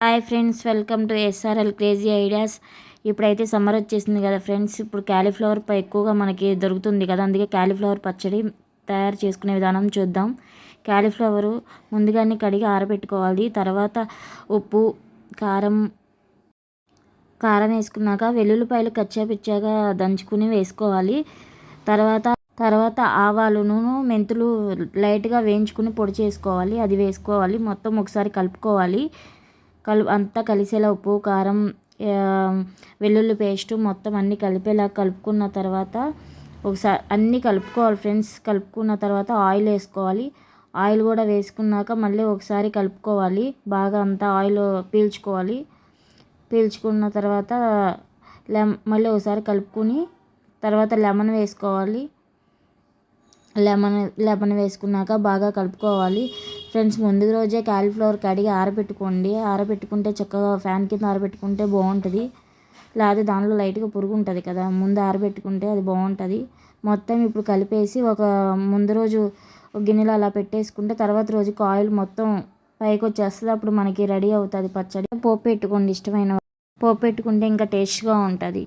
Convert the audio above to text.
Hi friends welcome to SRL crazy ideas. ఇప్పుడైతే summer వచ్చేసింది కదా ఫ్రెండ్స్. ఇప్పుడు క్యాలీఫ్లవర్ పై ఎక్కువగా మనకి దొరుకుతుంది కదా. అందుకే క్యాలీఫ్లవర్ పచ్చడి తయారు చేసుకునే విధానం చూద్దాం. క్యాలీఫ్లవరు ముందుగానే కడిగి ఆరబెట్టుకోవాలి. తర్వాత ఉప్పు కారం కారం వేసుకున్నాక వెల్లుల్లిపాయలు కచ్చాపిచ్చాగా దంచుకుని వేసుకోవాలి. తర్వాత తర్వాత ఆవాలును మెంతులు లైట్గా వేయించుకుని పొడి చేసుకోవాలి. అది వేసుకోవాలి. మొత్తం ఒకసారి కలుపుకోవాలి. కలు అంతా కలిసేలా ఉప్పు కారం వెల్లుల్లి పేస్ట్ మొత్తం అన్నీ కలిపేలా కలుపుకున్న తర్వాత ఒకసారి అన్నీ కలుపుకోవాలి ఫ్రెండ్స్. కలుపుకున్న తర్వాత ఆయిల్ వేసుకోవాలి. ఆయిల్ కూడా వేసుకున్నాక మళ్ళీ ఒకసారి కలుపుకోవాలి. బాగా అంతా ఆయిల్ పీల్చుకోవాలి. పీల్చుకున్న తర్వాత లెమ్ మళ్ళీ ఒకసారి కలుపుకొని తర్వాత లెమన్ వేసుకోవాలి. లెమన్ లెమన్ వేసుకున్నాక బాగా కలుపుకోవాలి. ఫ్రెండ్స్ ముందు రోజే కాలీఫ్లవర్ కడిగి ఆరబెట్టుకోండి. ఆరబెట్టుకుంటే చక్కగా ఫ్యాన్ కింద ఆరబెట్టుకుంటే బాగుంటుంది. లేకపోతే దానిలో లైట్గా పురుగు ఉంటుంది కదా ముందు ఆరబెట్టుకుంటే అది బాగుంటుంది. మొత్తం ఇప్పుడు కలిపేసి ఒక ముందు రోజు గిన్నెలో అలా పెట్టేసుకుంటే తర్వాత రోజు ఆయిల్ మొత్తం పైకి వచ్చేస్తుంది. అప్పుడు మనకి రెడీ అవుతుంది పచ్చడి. పోపు పెట్టుకోండి ఇష్టమైన పోపు పెట్టుకుంటే ఇంకా టేస్ట్గా ఉంటుంది.